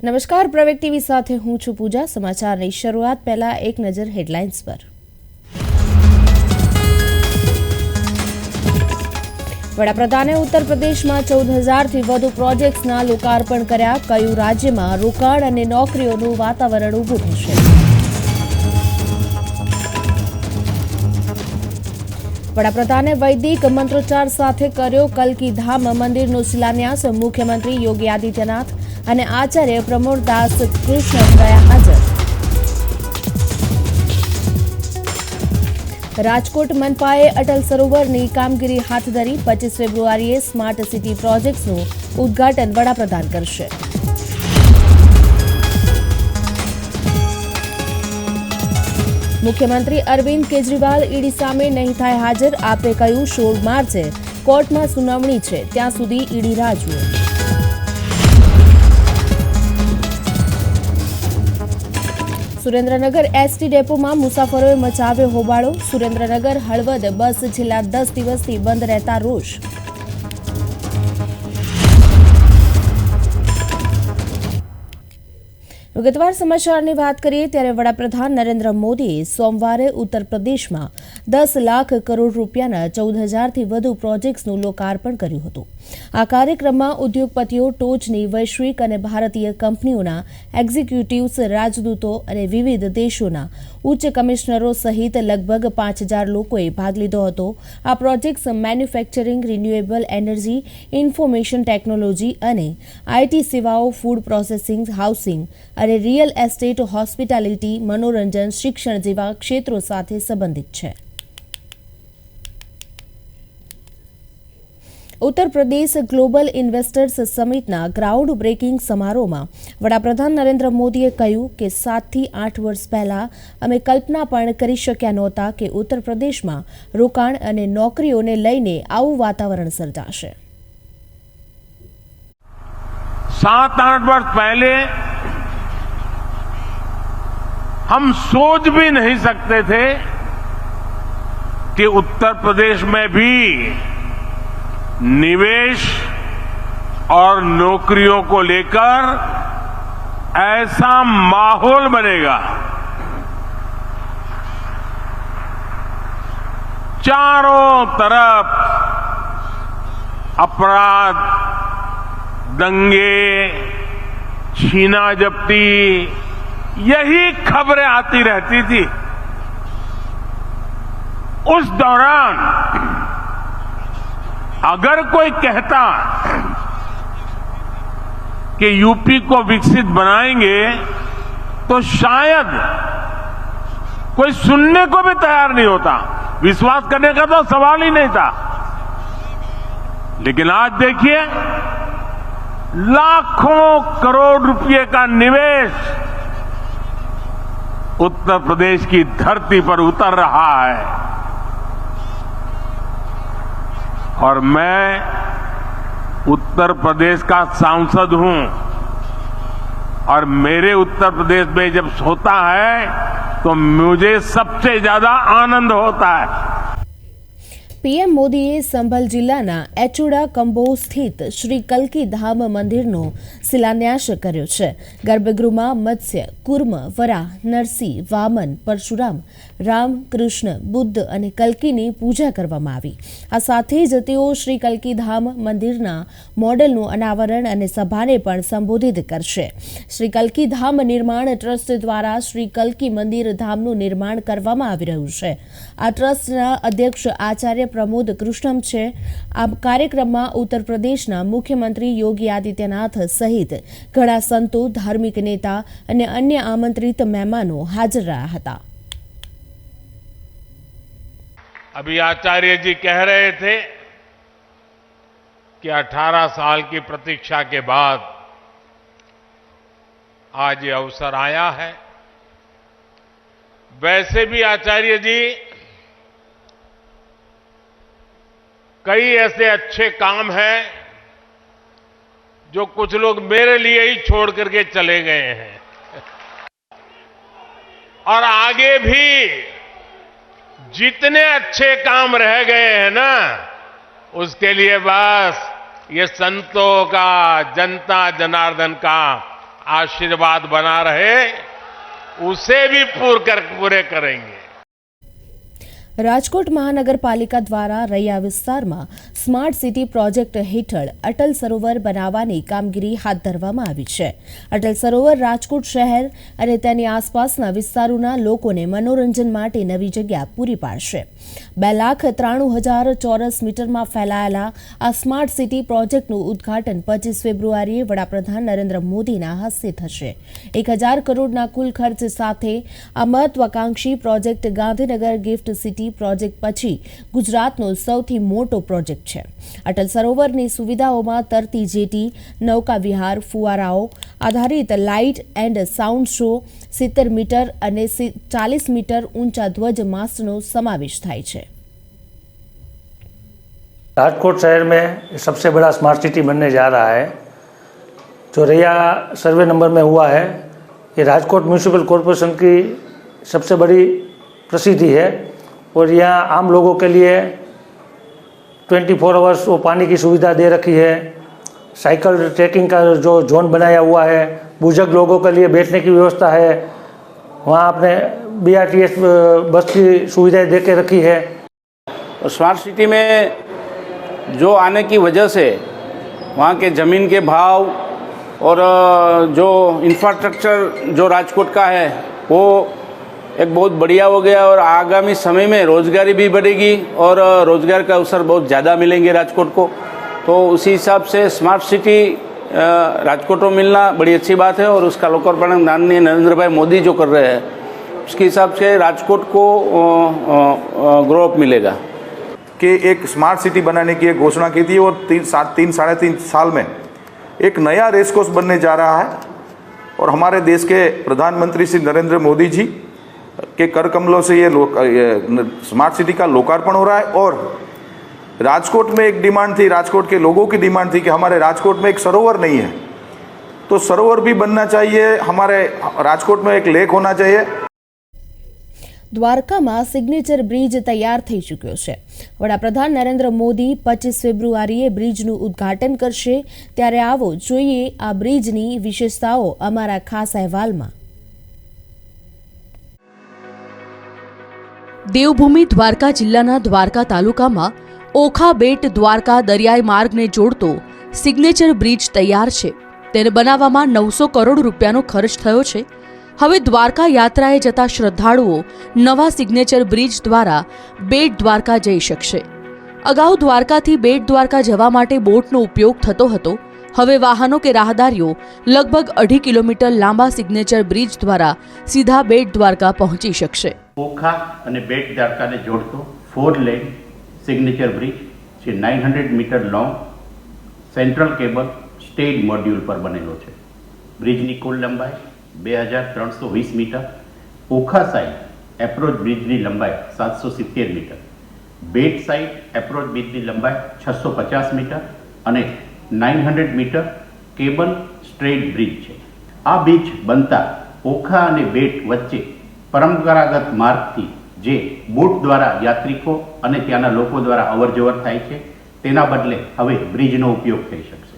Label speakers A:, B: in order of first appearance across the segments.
A: નમસ્કાર, પ્રવેગ ટીવી સાથે હું છું પૂજા. સમાચારની શરૂઆત પહેલા એક નજર હેડલાઇન્સ પર. વડાપ્રધાને ઉત્તર પ્રદેશમાં ચૌદ હજારથી વધુ પ્રોજેક્ટ્સના લોકાર્પણ કર્યા. કયું રાજ્યમાં રોકાણ અને નોકરીઓનું વાતાવરણ ઊભું થશે? વડાપ્રધાને વૈદિક મંત્રોચ્ચાર સાથે કર્યો કલકી ધામ મંદિરનો શિલાન્યાસ. મુખ્યમંત્રી યોગી આદિત્યનાથ અને આચાર્ય પ્રમોદદાસ કૃષ્ણ થયા હાજર. રાજકોટ મનપાએ અટલ સરોવરની કામગીરી હાથ ધરી પચીસ ફેબ્રુઆરીએ સ્માર્ટ સિટી પ્રોજેક્ટ્સનું ઉદ્ઘાટન વડાપ્રધાન કરશે. મુખ્યમંત્રી અરવિંદ કેજરીવાલ ઈડી સામે નહીં થાય હાજર, આપે કહ્યું સોળ માર્ચે કોર્ટમાં સુનાવણી છે, ત્યાં સુધી ઈડી રાહ જુએ. સુરેન્દ્રનગર એસટી ડેપોમાં મુસાફરોએ મચાવ્યો હોબાળો. સુરેન્દ્રનગર, હળવદ બસ છેલ્લા દસ દિવસથી બંધ રહેતા રોષ. વિગતવાર સમાચારની વાત કરીએ ત્યારે વડાપ્રધાન નરેન્દ્ર મોદીએ સોમવારે ઉત્તર પ્રદેશમાં દસ લાખ કરોડ રૂપિયાના ચૌદ હજારથી વધુ પ્રોજેક્ટ્સનું લોકાર્પણ કર્યું હતું. આ કાર્યક્રમમાં ઉદ્યોગપતિઓ, ટોચની વૈશ્વિક અને ભારતીય કંપનીઓના એક્ઝિક્યુટિવ્સ, રાજદૂતો અને વિવિધ દેશોના ઉચ્ચ કમિશનરો સહિત લગભગ પાંચ હજાર લોકોએ ભાગ લીધો હતો. આ projects manufacturing, renewable energy, information technology અને આઈટી સેવાઓ, ફૂડ પ્રોસેસિંગ, હાઉસિંગ અને રિયલ એસ્ટેટ, હોસ્પિટાલિટી, મનોરંજન, શિક્ષણ જેવા ક્ષેત્રો સાથે સંબંધિત છે. ઉત્તર પ્રદેશ ગ્લોબલ ઇન્વેસ્ટર્સ સમિટના ગ્રાઉન્ડ બ્રેકિંગ સમારોહમાં વડાપ્રધાન નરેન્દ્ર મોદીએ કહ્યું કે સાતથી આઠ વર્ષ પહેલા અમે કલ્પના પણ કરી શક્યા નહોતા કે ઉત્તર પ્રદેશમાં રોકાણ અને નોકરીઓને લઈને આવું વાતાવરણ સર્જાશે
B: सात आठ वर्ष पहले हम सोच भी नहीं सकते थे कि उत्तर प्रदेश में भी निवेश और नौकरियों को लेकर ऐसा माहौल बनेगा। चारों तरफ़ अपराध, दंगे छीना जप्ती यही खबरें आती रहती थी। उस दौरान अगर कोई कहता कि यूपी को विकसित बनाएँगे तो शायद कोई सुनने को भी तैयार नहीं होता। विश्वास करने का तो सवाल ही नहीं था। लेकिन आज देखिए, लाखों करोड़ रुपए का निवेश उत्तर प्रदेश की धरती पर उतर रहा है। और मैं उत्तर प्रदेश का सांसद हूं और मेरे उत्तर प्रदेश में जब होता है तो मुझे सबसे ज्यादा आनंद होता है
A: પીએમ મોદીએ સંભલ જિલ્લાના એચુડા કંબો સ્થિત શ્રી કલ્કી ધામ મંદિરનો શિલાન્યાસ કર્યો છે ગર્ભગૃહમાં મત્સ્ય કુર્મ વરા નરસિંહ વામન પરશુરામ રામ કૃષ્ણ બુદ્ધ અને કલ્કીની પૂજા કરવામાં આવી. આ સાથે જ તેઓ શ્રી કલ્કીધામ મંદિરના મોડેલનું અનાવરણ અને સભાને પણ સંબોધિત કરશે. શ્રી કલ્કીધામ નિર્માણ ટ્રસ્ટ દ્વારા શ્રી કલ્કી મંદિર ધામનું નિર્માણ કરવામાં આવી રહ્યું છે. આ ટ્રસ્ટના અધ્યક્ષ આચાર્ય પ્રમોદ કૃષ્ણમ છે. આ કાર્યક્રમમાં ઉત્તર પ્રદેશના મુખ્યમંત્રી યોગી આદિત્યનાથ સહિત ઘણા સંતો, ધાર્મિક નેતા અને અન્ય આમંત્રિત મહેમાનો હાજર રહ્યા હતા.
B: अभी आचार्य जी कह रहे थे कि 18 साल की प्रतीक्षा के बाद आज ये अवसर आया है। वैसे भी आचार्य जी, कई ऐसे अच्छे काम हैं जो कुछ लोग मेरे लिए ही छोड़ करके चले गए हैं। और आगे भी जितने अच्छे काम रह गए हैं ना, उसके लिए बस ये संतों का, जनता जनार्दन का
C: आशीर्वाद बना रहे, उसे भी पूर कर, पूरे करेंगे।
A: રાજકોટ મહાનગરપાલિકા દ્વારા રૈયા વિસ્તારમાં સ્માર્ટ સિટી પ્રોજેક્ટ હેઠળ અટલ સરોવર બનાવવાની કામગીરી હાથ ધરવામાં આવી છે. અટલ સરોવર રાજકોટ શહેર અને તેની આસપાસના વિસ્તારોના લોકોને મનોરંજન માટે નવી જગ્યા પૂરી પાડશે. બે લાખ ત્રાણું હજાર ચોરસ મીટરમાં ફેલાયેલા આ સ્માર્ટ સિટી પ્રોજેક્ટનું ઉદ્ઘાટન પચીસ ફેબ્રુઆરીએ વડાપ્રધાન નરેન્દ્ર મોદીના હસ્તે થશે. એક હજાર કરોડના કુલ ખર્ચ સાથે આ મહત્વાકાંક્ષી project Gandhinagar Gift City project પછી ગુજરાતનો સૌથી મોટો પ્રોજેક્ટ છે. અટલ સરોવરની સુવિધાઓમાં તરતી જેટી, નૌકા વિહાર, ફુવારાઓ આધારિત લાઇટ એન્ડ સાઉન્ડ શો, સિત્તેર મીટર અને ચાલીસ મીટર ઊંચા ધ્વજ માસ્ટનો સમાવેશ થાય છે.
D: राजकोट शहर में सबसे बड़ा स्मार्ट सिटी बनने जा रहा है जो रैया सर्वे नंबर में हुआ है ये राजकोट म्यूनसिपल कॉरपोरेशन की सबसे बड़ी प्रसिद्धि है और यहाँ आम लोगों के लिए 24 फोर आवर्स वो पानी की सुविधा दे रखी है साइकिल ट्रैकिंग का जो जोन बनाया हुआ है बुज़ुर्ग लोगों के लिए बैठने की व्यवस्था है वहाँ आपने बीआरटीएस बस की सुविधाएँ दे के रखी है।
E: स्मार्ट सिटी में जो आने की वजह से वहाँ के ज़मीन के भाव और जो इंफ्रास्ट्रक्चर जो राजकोट का है, वो एक बहुत बढ़िया हो गया और आगामी समय में रोज़गारी भी बढ़ेगी और रोज़गार का अवसर बहुत ज़्यादा मिलेंगे राजकोट को। तो उसी हिसाब से स्मार्ट सिटी राजकोट में मिलना बड़ी अच्छी बात है और उसका लोकार्पण माननीय नरेंद्र भाई मोदी जो कर रहे हैं। उसके हिसाब से राजकोट को ग्रोअप मिलेगा।
F: कि एक स्मार्ट सिटी बनाने की एक घोषणा की थी और तीन सात तीन साढ़े तीन साल में। एक नया रेस कोर्स बनने जा रहा है और हमारे देश के प्रधानमंत्री श्री नरेंद्र मोदी जी के कर कमलों से ये, ये स्मार्ट सिटी का लोकार्पण हो रहा है और राजकोट में एक डिमांड थी राजकोट के लोगों की डिमांड थी कि हमारे राजकोट में एक सरोवर नहीं है। तो सरोवर भी बनना चाहिए हमारे राजकोट में एक लेक होना चाहिए
A: દ્વારકામાં સિગ્નેચર બ્રિજ તૈયાર થઈ ચૂક્યો છે. વડાપ્રધાન નરેન્દ્ર મોદી પચીસ ફેબ્રુઆરીએ બ્રિજનું ઉદ્ઘાટન કરશે. ત્યારે આવો જોઈએ આ બ્રિજની વિશેષતાઓ અમારા ખાસ અહેવાલમાં.
G: દેવભૂમિ દ્વારકા જિલ્લાના દ્વારકા તાલુકામાં ઓખા બેટ દ્વારકા દરિયાઈ માર્ગને જોડતો સિગ્નેચર બ્રિજ તૈયાર છે. તેને બનાવવામાં નવસો કરોડ રૂપિયાનો ખર્ચ થયો છે. હવે દ્વારકા યાત્રાએ જતા શ્રદ્ધાળુઓ નવા સિગ્નેચર બ્રિજ દ્વારા બેટ દ્વારકા જઈ શકશે. અગાઉ દ્વારકાથી બેટ દ્વારકા જવા માટે બોટનો ઉપયોગ થતો હતો. હવે વાહનો કે રાહદારીઓ લગભગ અઢી કિલોમીટર લાંબા સિગ્નેચર બ્રિજ દ્વારા સીધા બેટ દ્વારકા પહોંચી શકશે.
H: ઓખા અને બેટ દ્વારકાને જોડતો ફોર લેન સિગ્નેચર બ્રિજ જે nine hundred metre long central cable stage module પર બનેલો છે. બ્રિજની કુલ લંબાઈ બે હજાર ત્રણસો વીસ મીટર, ઓખા સાઈડ એપ્રોચ બ્રિજની લંબાઈ સાતસો સિત્તેર મીટર, બેટ સાઈડ એપ્રોચ બ્રિજની લંબાઈ છસો પચાસ મીટર અને nine hundred metre cable straight bridge છે. આ બ્રિજ બનતા ઓખા અને બેટ વચ્ચે પરંપરાગત માર્ગથી જે બોટ દ્વારા યાત્રિકો અને ત્યાંના લોકો દ્વારા અવરજવર થાય છે, તેના બદલે હવે બ્રિજનો ઉપયોગ થઈ શકશે.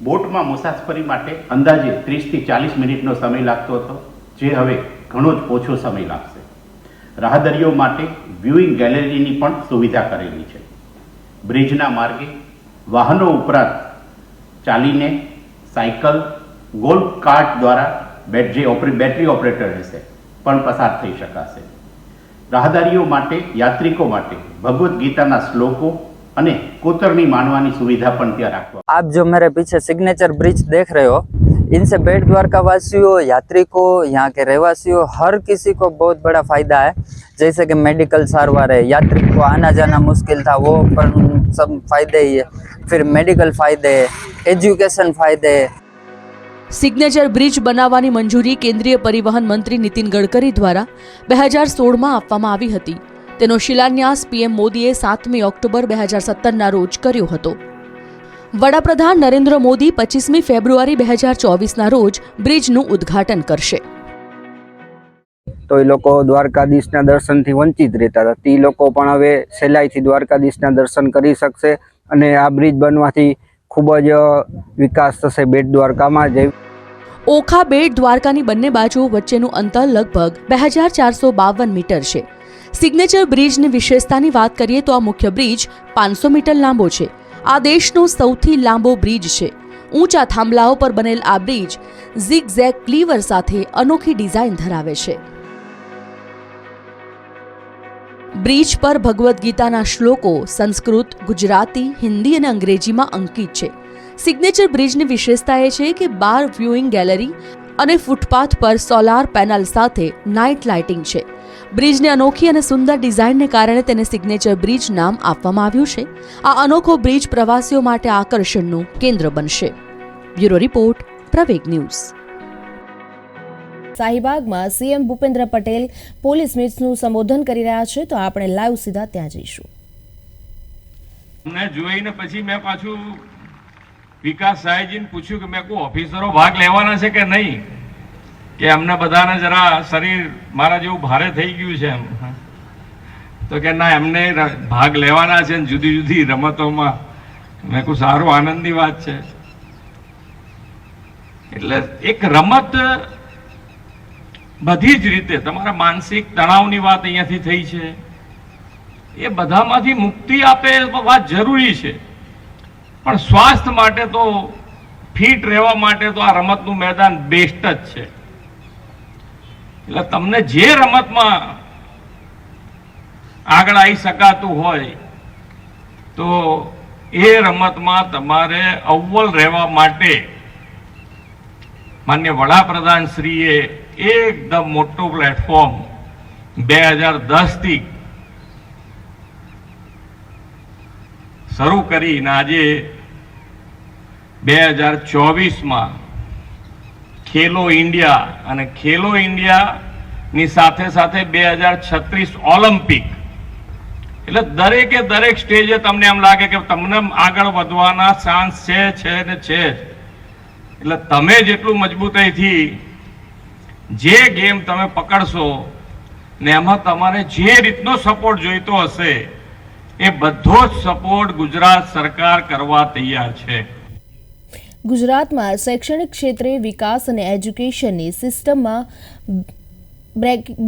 H: બોટમાં મુસાફરી માટે અંદાજે ત્રીસથી ચાલીસ મિનિટનો સમય લાગતો હતો, જે હવે ઘણો જ ઓછો સમય લાગશે. રાહદરીઓ માટે વ્યૂઇંગ ગેલેરીની પણ સુવિધા કરેલી છે. બ્રિજના માર્ગે વાહનો ઉપરાંત ચાલીને સાયકલ ગોલ્ફ કાર્ટ દ્વારા બેટરી ઓપરે બેટરી ઓપરેટર રહેશે, પણ પસાર થઈ શકાશે. રાહદારીઓ માટે યાત્રિકો માટે ભગવદ્ ગીતાના શ્લોકો અને કોતરણી માણવાની સુવિધા પણ ત્યાં રાખવા
I: आप जो मेरे पीछे सिग्नेचर ब्रिज देख रहे हो इनसे बेट द्वारका वासियों यात्रिकों यहाँ के रहवासियों हर किसी को बहुत बड़ा फायदा है जैसे कि मेडिकल सारवार है यात्री को आना जाना मुश्किल था वो पर सब फायदे ही है फिर मेडिकल फायदे है एजुकेशन फायदे है
G: સિગ્નેચર બ્રિજ બનાવવાની મંજૂરી કેન્દ્રીય પરિવહન મંત્રી નીતિન ગડકરી દ્વારા બે હજાર સોળમાં આપવામાં આવી હતી તેનો શિલાન્યાસ પીએમ મોદીએ સાતમી ઓક્ટોબર બે હજાર સત્તરના રોજ કર્યો હતો. વડાપ્રધાન નરેન્દ્ર મોદી પચીસમી ફેબ્રુઆરી બે હજાર ચોવીસના રોજ બ્રિજનું ઉદ્ઘાટન કરશે.
J: તો એ લોકો દ્વારકાધીશના દર્શનથી વંચિત રહેતા હતા. તે લોકો પણ હવે સહેલાઈથી દ્વારકાધીશના દર્શન કરી શકશે અને આ બ્રિજ બનવાથી ખૂબ જ વિકાસ થશે બેટ દ્વારકામાં જે.
G: ઓખા બેટ દ્વારકાની બંને બાજુ વચ્ચેનું અંતર લગભગ બે હજાર ચારસો બાવન મીટર છે. સિગ્નેચર બ્રિજની વિશેષતાની વાત કરીએ તો આ મુખ્ય બ્રિજ પાંચસો મીટર લાંબો છે. આ દેશનો સૌથી લાંબો બ્રિજ છે. ઊંચા થાંભલાઓ પર બનેલ આ બ્રિજ ઝિગ ઝેગ ક્લીવર સાથે અનોખી ડિઝાઇન ધરાવે છે. બ્રિજ પર ભગવદ્ ગીતાના શ્લોકો સંસ્કૃત, ગુજરાતી, હિન્દી અને અંગ્રેજીમાં અંકિત છે. સિગ્નેચર બ્રિજની વિશેષતા એ છે કે બાર વ્યુઇંગ ગેલેરી અને ફૂટપાથ પર સોલાર પેનલ સાથે નાઇટ લાઇટિંગ છે. બ્રિજની અનોખી અને સુંદર ડિઝાઇનને કારણે તેને સિગ્નેચર બ્રિજ નામ આપવામાં આવ્યું છે. આ અનોખો બ્રિજ પ્રવાસીઓ માટે આકર્ષણનું કેન્દ્ર બનશે. Bureau report Praveg news.
A: શાહીબાગમાં CM Bhupendra Patel police મીટ્સનું સંબોધન કરી રહ્યા છે તો આપણે લાઈવ સીધા ત્યાં જઈશું.
C: અમને જોઈને પછી મેં પાછું વિકાસ સાહેબજીને પૂછ્યું કે મેં કોઈ ઓફિસરો ભાગ લેવાના છે કે નહીં? કે અમને બધાને જરા શરીર મારા જેવું ભારે થઈ ગયું છે એમ. તો કે ના એમને ભાગ લેવાના છે ને જુદી જુદી રમતોમાં. મેં કહું સારું આનંદની વાત છે. એટલે એક રમત બધી જ રીતે તમારા માનસિક તણાવની વાત અહીંયાથી થઈ છે. એ બધામાંથી મુક્તિ આપે એ વાત જરૂરી છે. પણ સ્વાસ્થ્ય માટે તો ફિટ રહેવા માટે તો આ રમતનું મેદાન બેસ્ટ જ છે. એટલે તમને જે રમતમાં આગળ આવી શકાતું હોય, તો એ રમતમાં તમારે અવ્વલ રહેવા માટે માન્ય વડાપ્રધાન શ્રીએ એકદમ મોટું પ્લેટફોર્મ બે હજાર દસથી શરૂ કરીને આજે બે હજાર ચોવીસમાં ખેલો ઇન્ડિયા અને ખેલો ઇન્ડિયાની સાથે સાથે બે હજાર છત્રીસ ઓલિમ્પિક એટલે દરેકે દરેક સ્ટેજે તમને એમ લાગે કે તમને આગળ વધવાના ચાન્સ છે છે ને છે. એટલે તમે જેટલું મજબૂતાઈથી જે ગેમ તમે પકડશો ને એમાં તમારે જે રીતનો સપોર્ટ જોઈતો હશે, એ બધો જ સપોર્ટ ગુજરાત સરકાર કરવા તૈયાર છે
A: ગુજરાતમાં શૈક્ષણિક ક્ષેત્રે વિકાસ અને એજ્યુકેશનની સિસ્ટમમાં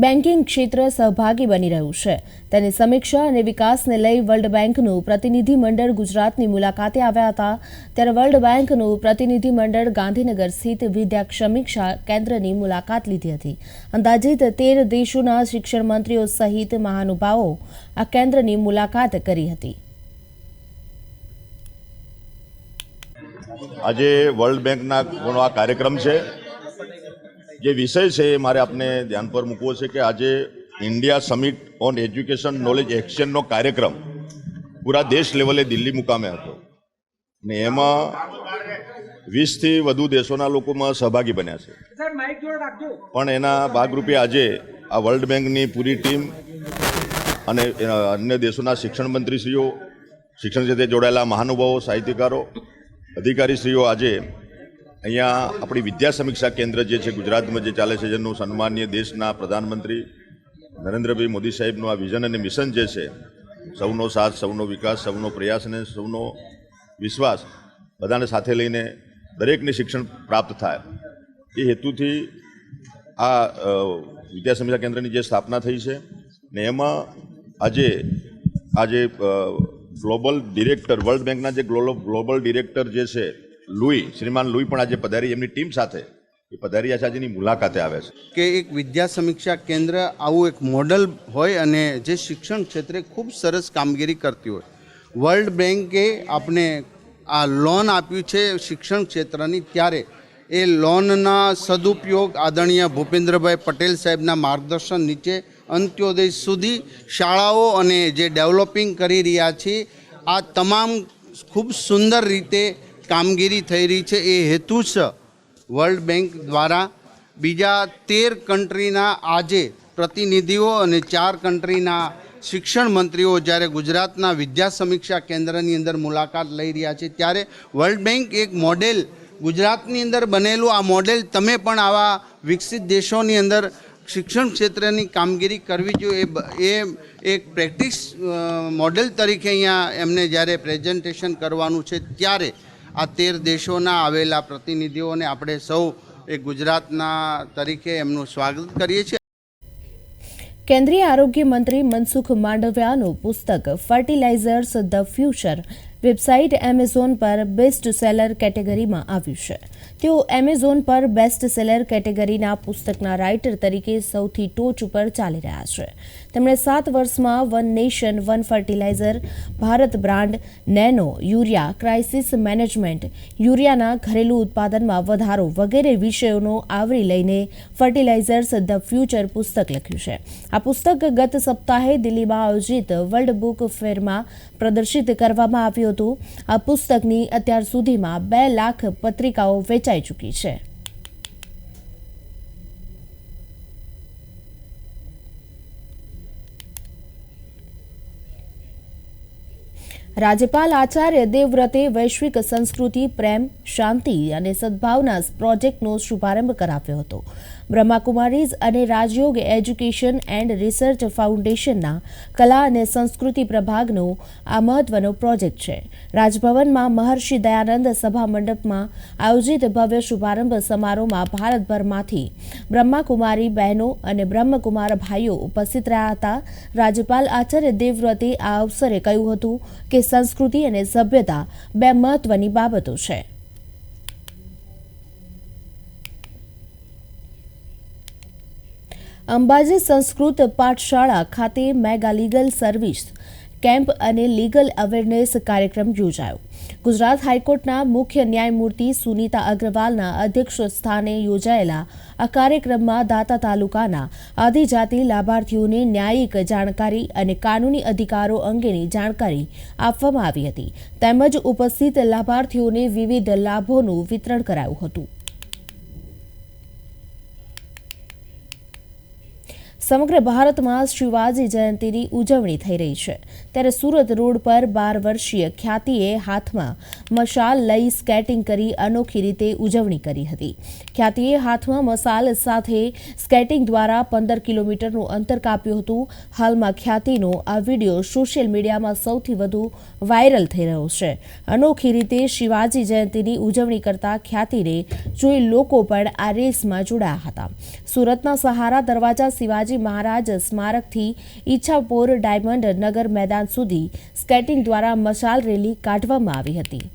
A: બેન્કિંગ ક્ષેત્ર સહભાગી બની રહ્યું છે. તેની સમીક્ષા અને વિકાસને લઈ વર્લ્ડ બેંકનું પ્રતિનિધિમંડળ ગુજરાતની મુલાકાતે આવ્યા હતા. ત્યારે વર્લ્ડ બેંકનું પ્રતિનિધિમંડળ ગાંધીનગર સ્થિત વિદ્યા સમીક્ષા કેન્દ્રની મુલાકાત લીધી હતી. અંદાજિત તેર દેશોના શિક્ષણ મંત્રીઓ સહિત મહાનુભાવો આ કેન્દ્રની મુલાકાત કરી હતી.
K: આજે વર્લ્ડ બેંકના ઘણો આ કાર્યક્રમ છે. જે વિષય છે એ મારે આપને ધ્યાન પર મૂકવો છે કે આજે India summit on education knowledge એક્સચેન્જનો કાર્યક્રમ પૂરા દેશ લેવલે દિલ્હી મુકામે હતો. ને એમાં વીસથી વધુ દેશોના લોકોમાં સહભાગી બન્યા છે. પણ એના ભાગરૂપે આજે આ વર્લ્ડ બેંકની પૂરી ટીમ અને અન્ય દેશોના શિક્ષણ મંત્રીશ્રીઓ શિક્ષણ સાથે જોડાયેલા મહાનુભાવો સાહિત્યકારો અધિકારીશ્રીઓ આજે અહીંયા આપણી વિદ્યા સમીક્ષા કેન્દ્ર જે છે, ગુજરાતમાં જે ચાલે છે, જેનું સન્માનીય દેશના પ્રધાનમંત્રી નરેન્દ્રભાઈ મોદી સાહેબનું આ વિઝન અને મિશન જે છે, સૌનો સાથ, સૌનો વિકાસ, સૌનો પ્રયાસ અને સૌનો વિશ્વાસ બધાને સાથે લઈને દરેકને શિક્ષણ પ્રાપ્ત થાય. એ હેતુથી આ વિદ્યા સમીક્ષા કેન્દ્રની જે સ્થાપના થઈ છે ને એમાં આજે આજે ગ્લોબલ ડિરેક્ટર, વર્લ્ડ બેંકના જે ગ્લોબલ ડિરેક્ટર જે છે, લુઈ, શ્રીમાન લુઈ પણ આજે પધારી, એમની ટીમ સાથે એ પધારી આજે આજની મુલાકાતે આવે છે.
L: કે એક વિદ્યા સમીક્ષા કેન્દ્ર આવું એક મોડલ હોય અને જે શિક્ષણ ક્ષેત્રે ખૂબ સરસ કામગીરી કરતી હોય. વર્લ્ડ બેંકે આપણે આ લોન આપ્યું છે શિક્ષણ ક્ષેત્રની ત્યારે. એ લોનના સદુપયોગ આદરણીય ભૂપેન્દ્રભાઈ પટેલ સાહેબના માર્ગદર્શન નીચે અંત્યોદય સુધી શાળાઓ અને જે ડેવલપિંગ કરી રહ્યા છે, આ તમામ ખૂબ સુંદર રીતે કામગીરી થઈ રહી છે. એ હેતુ છે વર્લ્ડ બેંક દ્વારા બીજા તેર કન્ટ્રીના આજે પ્રતિનિધિઓ અને ચાર કન્ટ્રીના શિક્ષણ મંત્રીઓ જ્યારે ગુજરાતના વિદ્યા સમીક્ષા કેન્દ્રની અંદર મુલાકાત લઈ રહ્યા છે, ત્યારે વર્લ્ડ બેંક એક મોડેલ ગુજરાતની અંદર બનેલું, આ મોડેલ તમે પણ આવા વિકસિત દેશોની અંદર શિક્ષણ ક્ષેત્રની કામગીરી કરવી જોઈએ એ એક પ્રેક્ટિસ મોડેલ તરીકે અહીંયા એમને જ્યારે પ્રેઝન્ટેશન કરવાનું છે ત્યારે આ તેર દેશોના આવેલા પ્રતિનિધિઓને આપણે સૌ એ ગુજરાતના તરીકે એમનું સ્વાગત કરીએ છીએ.
A: કેન્દ્રીય આરોગ્ય મંત્રી મનસુખ માંડવિયાનું પુસ્તક fertilizers the future website Amazon પર બેસ્ટ સેલર કેટેગરીમાં આવ્યું છે. તેઓ એમેઝોન પર બેસ્ટ સેલર કેટેગરીના પુસ્તકના રાઇટર તરીકે સૌથી ટોચ ઉપર ચાલી રહ્યા છે. તેમણે સાત વર્ષમાં one nation one fertilizer Bharat brand nano urea crisis management યુરિયાના ઘરેલું ઉત્પાદનમાં વધારો વગેરે વિષયોનો આવરી લઈને ફર્ટિલાઇઝર્સ ધ ફ્યુચર પુસ્તક લખ્યું છે. આ પુસ્તક ગત સપ્તાહે દિલ્હીમાં આયોજિત વર્લ્ડ બુક ફેરમાં પ્રદર્શિત કરવામાં આવ્યું હતું. આ પુસ્તકની અત્યાર સુધીમાં બે લાખ પત્રિકાઓ વેચાઈ ચૂકી છે રાજ્યપાલ આચાર્ય દેવવ્રતે વૈશ્વિક સંસ્કૃતિ, પ્રેમ, શાંતિ અને સદભાવના પ્રોજેક્ટનો શુભારંભ કરાવ્યો હતો. બ્રહ્માકુમારીઝ અને રાજયોગ એજ્યુકેશન એન્ડ રિસર્ચ ફાઉન્ડેશનના કલા અને સંસ્કૃતિ પ્રભાગનો આ મહત્વનો પ્રોજેક્ટ છે. રાજભવનમાં મહર્ષિ દયાનંદ સભા મંડપમાં આયોજિત ભવ્ય શુભારંભ સમારોહમાં ભારતભરમાંથી બ્રહ્માકુમારી બહેનો અને બ્રહ્મકુમાર ભાઈઓ ઉપસ્થિત રહ્યા હતા. રાજ્યપાલ આચાર્ય દેવવ્રતે આ અવસરે કહ્યું હતું કે સંસ્કૃતિ અને સભ્યતા બે મહત્વની બાબતો છે. અંબાજી સંસ્કૃત પાઠશાળા ખાતે મેગા લીગલ સર્વિસ કેમ્પ અને લીગલ અવેરનેસ કાર્યક્રમ યોજાયો. ગુજરાત હાઈકોર્ટના મુખ્ય ન્યાયમૂર્તિ સુનીતા અગ્રવાલના અધ્યક્ષ સ્થાને યોજાયેલા આ કાર્યક્રમમાં દાતા તાલુકાના આદિજાતિ લાભાર્થીઓને ન્યાયિક જાણકારી અને કાનૂની અધિકારો અંગેની જાણકારી આપવામાં આવી હતી. તેમજ ઉપસ્થિત લાભાર્થીઓને વિવિધ લાભોનું વિતરણ કરાયું હતું. સમગ્ર ભારતમાં શિવાજી જયંતીની ઉજવણી થઈ રહી છે. ત્યારે સુરત રોડ પર બાર વર્ષીય ખ્યાતિએ હાથમાં મશાલ લઈ સ્કેટિંગ કરી અનોખી રીતે ઉજવણી કરી હતી. ખ્યાતિએ હાથમાં મશાલ સાથે સ્કેટિંગ દ્વારા પંદર કિલોમીટરનું અંતર કાપ્યું હતું. હાલમાં ખ્યાતિનો આ વીડિયો સોશિયલ મીડિયામાં સૌથી વધુ વાયરલ થઈ રહ્યો છે. અનોખી રીતે શિવાજી જયંતીની ઉજવણી કરતા ખ્યાતિને જોઈ લોકો પણ આ રેસમાં જોડાયા હતા. સુરતના સહારા દરવાજા શિવાજી મહારાજ સ્મારકથી ઈચ્છાપોર ડાયમંડ નગર મેદાન સુધી સ્કેટિંગ દ્વારા મશાલ રેલી કાઢવામાં આવી હતી.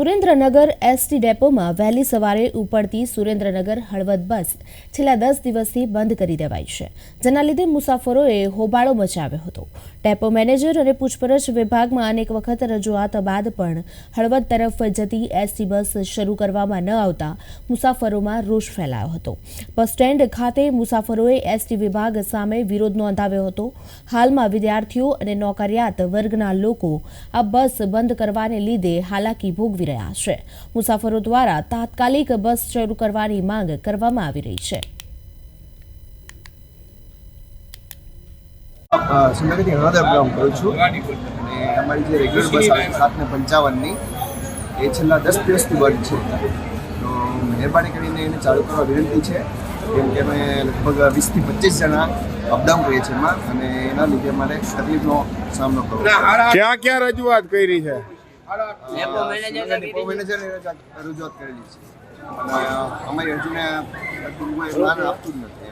A: સુરેન્દ્રનગર એસટી ડેપોમાં વહેલી સવારે ઉપડતી સુરેન્દ્રનગર હળવદ બસ છેલ્લા દસ દિવસથી બંધ કરી દેવાઈ છે, જેના લીધે મુસાફરોએ હોબાળો મચાવ્યો હતો. ડેપો મેનેજર અને પૂછપરછ વિભાગમાં અનેક વખત રજૂઆત બાદ પણ હળવદ તરફ જતી એસટી બસ શરૂ કરવામાં ન આવતા મુસાફરોમાં રોષ ફેલાયો હતો. બસ સ્ટેન્ડ ખાતે મુસાફરોએ એસટી વિભાગ સામે વિરોધ નોંધાવ્યો હતો. હાલમાં વિદ્યાર્થીઓ અને નોકરિયાત વર્ગના લોકો આ બસ બંધ કરવાને લીધે હાલાકી ભોગવી રહ્યા છે. મુસાફરો દ્વારા તાત્કાલિક બસ શરૂ કરવાની માંગ કરવામાં આવી રહી છે.
M: કરું અને અમારી જે રેગ્યુલર બસ આવે છે સાત ને પંચાવનની એ છેલ્લા દસ દિવસથી બંધ છે. તો મહેરબાની કરીને એને ચાલુ કરવા વિનંતી છે. કેમ કે અમે લગભગ વીસથી પચીસ જણા અપડાઉન કરીએ છીએ એમાં અને એના લીધે અમારે તકલીફનો સામનો કરવો
N: ક્યાં ક્યાં રજૂઆત કરી છે?
M: ડેપો રજૂઆત કરેલી છે. અમારી અરજીને કોઈ આપતું જ નથી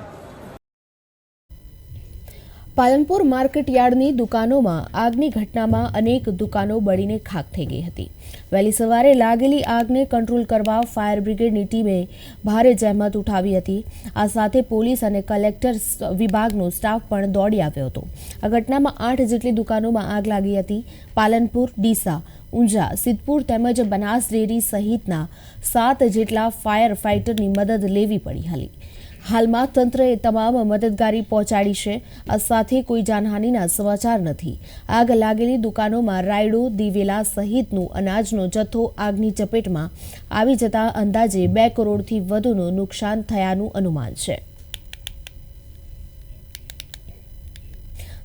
A: પાલનપુર માર્કેટ યાર્ડની દુકાનોમાં આગની ઘટનામાં અનેક દુકાનો બળીને ખાક થઈ ગઈ હતી. વહેલી સવારે લાગેલી આગને કંટ્રોલ કરવા ફાયર બ્રિગેડની ટીમે ભારે જહેમત ઉઠાવી હતી. આ સાથે પોલીસ અને કલેક્ટર વિભાગનો સ્ટાફ પણ દોડી આવ્યો હતો. આ ઘટનામાં આઠ જેટલી દુકાનોમાં આગ લાગી હતી. પાલનપુર ડીસા ઊંઝા, સિદ્ધપુર તેમજ બનાસ ડેરી સહિતના સાત જેટલા ફાયર ફાઇટરની મદદ લેવી પડી હતી હાલમાં તંત્રએ તમામ મદદગારી પહોંચાડી છે. આ સાથે કોઈ જાનહાનિના સમાચાર નથી. આગ લાગેલી દુકાનોમાં રાયડો, દિવેલા સહિતનું અનાજનો જથ્થો આગની ચપેટમાં આવી જતા અંદાજે બે કરોડથી વધુનું નુકસાન થયાનું અનુમાન છે.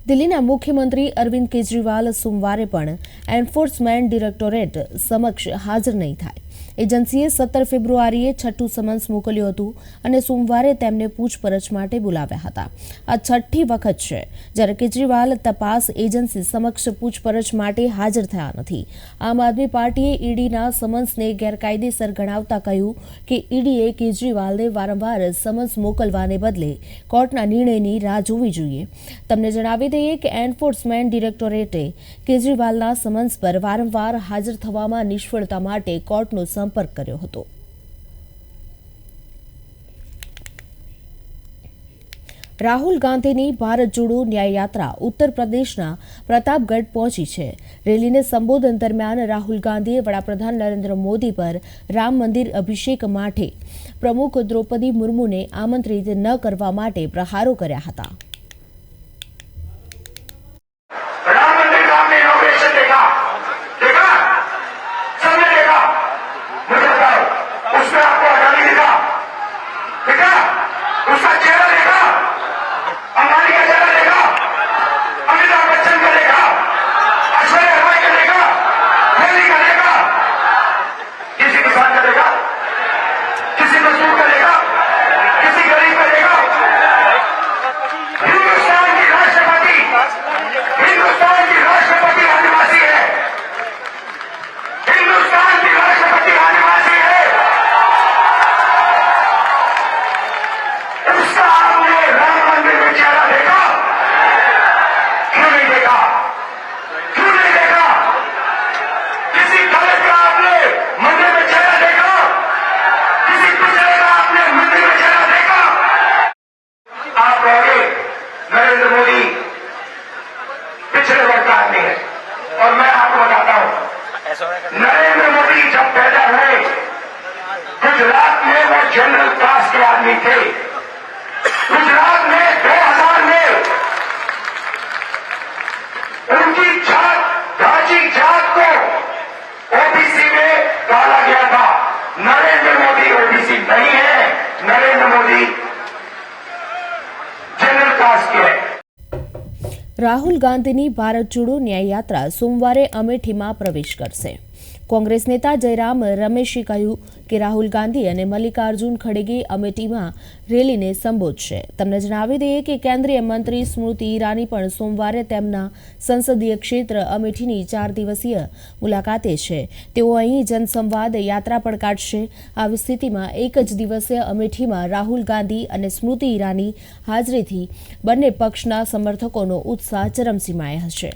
A: દિલ્હીના મુખ્યમંત્રી અરવિંદ કેજરીવાલ સોમવારે પણ એન્ફોર્સમેન્ટ ડિરેક્ટોરેટ સમક્ષ હાજર નહીં થાય. એજન્સીએ સત્તર ફેબ્રુઆરીએ છઠ્ઠું સમન્સ મોકલ્યું હતું અને સોમવારે તેમને પૂછપરછ માટે બોલાવ્યા હતા. આ છઠ્ઠી વખત છે, જ્યારે કેજરીવાલ તપાસ એજન્સી સમક્ષ પૂછપરછ માટે હાજર થયા નથી. આમ આદમી પાર્ટીએ ઈડીના સમન્સને ગેરકાયદેસર ગણાવતા કહ્યું કે ઈડીએ કેજરીવાલને વારંવાર સમન્સ મોકલવાને બદલે કોર્ટના નિર્ણયની રાહ જોવી જોઈએ. તમને જણાવી દઈએ કે એન્ફોર્સમેન્ટ ડિરેક્ટોરેટે કેજરીવાલના સમન્સ પર વારંવાર હાજર થવામાં નિષ્ફળતા માટે કોર્ટનો સંપર્ક કર્યો હતો. રાહુલ ગાંધીની ભારત જોડો ન્યાયયાત્રા ઉત્તર પ્રદેશના પ્રતાપગઢ પહોંચી છે. રેલીને સંબોધન દરમિયાન રાહુલ ગાંધીએ વડાપ્રધાન નરેન્દ્ર મોદી પર રામ મંદિર અભિષેક માટે પ્રમુખ દ્રૌપદી મુર્મુને આમંત્રિત ન કરવા માટે પ્રહારો કર્યા હતા. રાહુલ ગાંધીની ભારત જોડો ન્યાય યાત્રા સોમવારે અમેઠીમાં પ્રવેશ કરશે. કોંગ્રેસ નેતા જયરામ રમેશે કહ્યું કે રાહુલ ગાંધી અને મલ્લિકાર્જુન ખડગે અમેઠીમાં રેલીને સંબોધશે. તમને જણાવી દઈએ કે કેન્દ્રીય મંત્રી સ્મૃતિ ઈરાની પણ સોમવારે તેમના સંસદીય ક્ષેત્ર અમેઠીની ચાર દિવસીય મુલાકાતે છે. તેઓ અહીં જનસંવાદ યાત્રા પણ કાઢશે. આવી સ્થિતિમાં એક જ દિવસે અમેઠીમાં રાહુલ ગાંધી અને સ્મૃતિ ઈરાની હાજરીથી બંને પક્ષના સમર્થકોનો ઉત્સાહ ચરમસીમાએ હશે.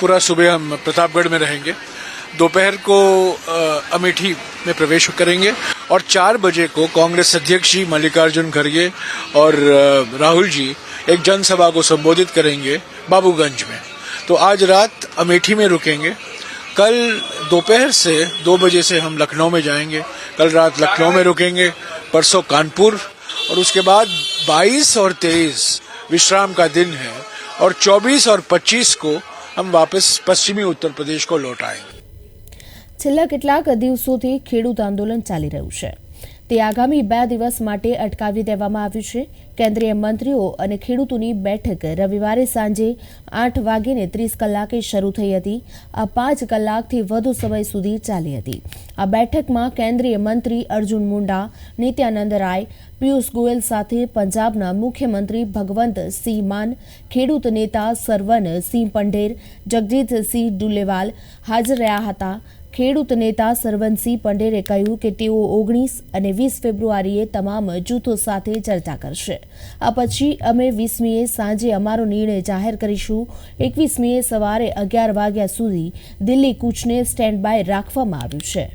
O: पूरा सुबह हम प्रतापगढ़ में रहेंगे। दोपहर को अमेठी में प्रवेश करेंगे और चार बजे को कांग्रेस अध्यक्ष जी, मल्लिकार्जुन खड़गे और राहुल जी एक जनसभा को संबोधित करेंगे बाबूगंज में। तो आज रात अमेठी में रुकेंगे। कल दोपहर से दो बजे से हम लखनऊ में जाएँगे। कल रात लखनऊ में रुकेंगे, परसों कानपुर और उसके बाद 22 और 23 विश्राम का दिन है और 24 और 25 को हम वापस पश्चिमी उत्तर प्रदेश को लौट आएंगे
A: છેલ્લા કેટલાક દિવસોથી ખેડૂત આંદોલન ચાલી રહ્યું છે તે આગામી બે દિવસ માટે અટકાવી દેવામાં આવ્યું છે. કેન્દ્રીય મંત્રીઓ અને ખેડૂતોની બેઠક રવિવારે સાંજે આઠ વાગીને ત્રીસ કલાકે શરૂ થઈ હતી. આ પાંચ કલાકથી વધુ સમય સુધી ચાલી હતી. આ બેઠકમાં કેન્દ્રીય મંત્રી અર્જુન મુંડા, નિત્યાનંદ રાય, પિયુષ ગોયલ સાથે પંજાબના મુખ્યમંત્રી ભગવંત સિંહ માન, ખેડૂત નેતા સરવન સિંહ પંઢેર, જગજીતસિંહ ડુલેવાલ હાજર રહ્યા હતા. ખેડૂત નેતા સરવનસિંહ પંડેરે કહ્યું કે તેઓ ઓગણીસ અને વીસ ફેબ્રુઆરીએ તમામ જૂથો સાથે ચર્ચા કરશે આ પછી અમે વીસમીએ સાંજે અમારો નિર્ણય જાહેર કરીશું એકવીસમીએ સવારે અગિયાર વાગ્યા સુધી દિલ્હી કૂચને સ્ટેન્ડ બાય રાખવામાં આવ્યું છે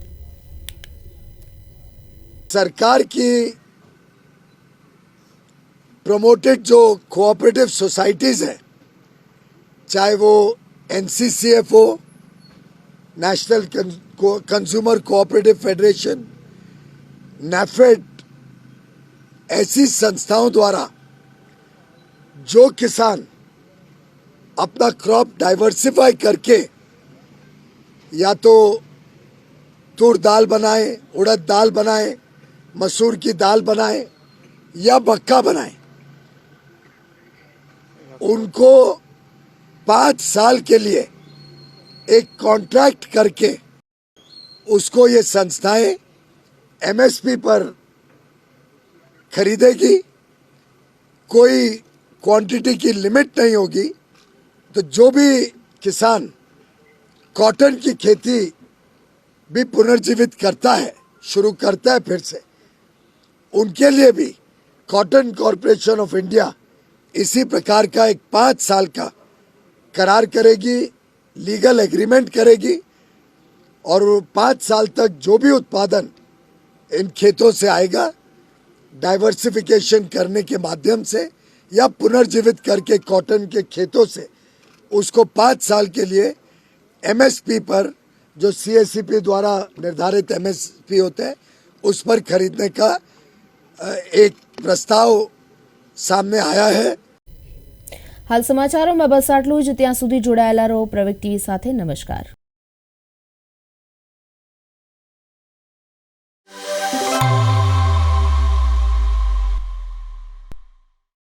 P: सरकार की प्रमोटेड जो कोऑपरेटिव सोसाइटीज़ हैं चाहे वो एनसीसीएफ हो national consumer cooperative federation NAFED ऐसी संस्थाओं द्वारा जो किसान अपना क्रॉप डाइवर्सिफाई करके या तो तूर दाल बनाए, उड़द दाल बनाए, मसूर की दाल बनाए या मक्का बनाए, उनको पाँच साल के लिए एक कॉन्ट्रैक्ट करके उसको ये संस्थाएँ एमएसपी पर खरीदेगी, कोई क्वांटिटी की लिमिट नहीं होगी तो जो भी किसान कॉटन की खेती भी पुनर्जीवित करता है, शुरू करता है फिर से, उनके लिए भी कॉटन कॉरपोरेशन ऑफ़ इंडिया इसी प्रकार का एक पाँच साल का करार करेगी लीगल एग्रीमेंट करेगी और पाँच साल तक जो भी उत्पादन इन खेतों से आएगा डाइवर्सिफिकेशन करने के माध्यम से या पुनर्जीवित करके कॉटन के खेतों से, उसको पाँच साल के लिए एमएसपी पर, जो सीएससीपी द्वारा निर्धारित एमएसपी होते हैं, उस पर खरीदने का एक प्रस्ताव सामने आया है।
A: હાલ સમાચારોમાં બસ આટલું જ. ત્યાં સુધી જોડાયેલા રહો પ્રવેગ ટીવી સાથે. નમસ્કાર.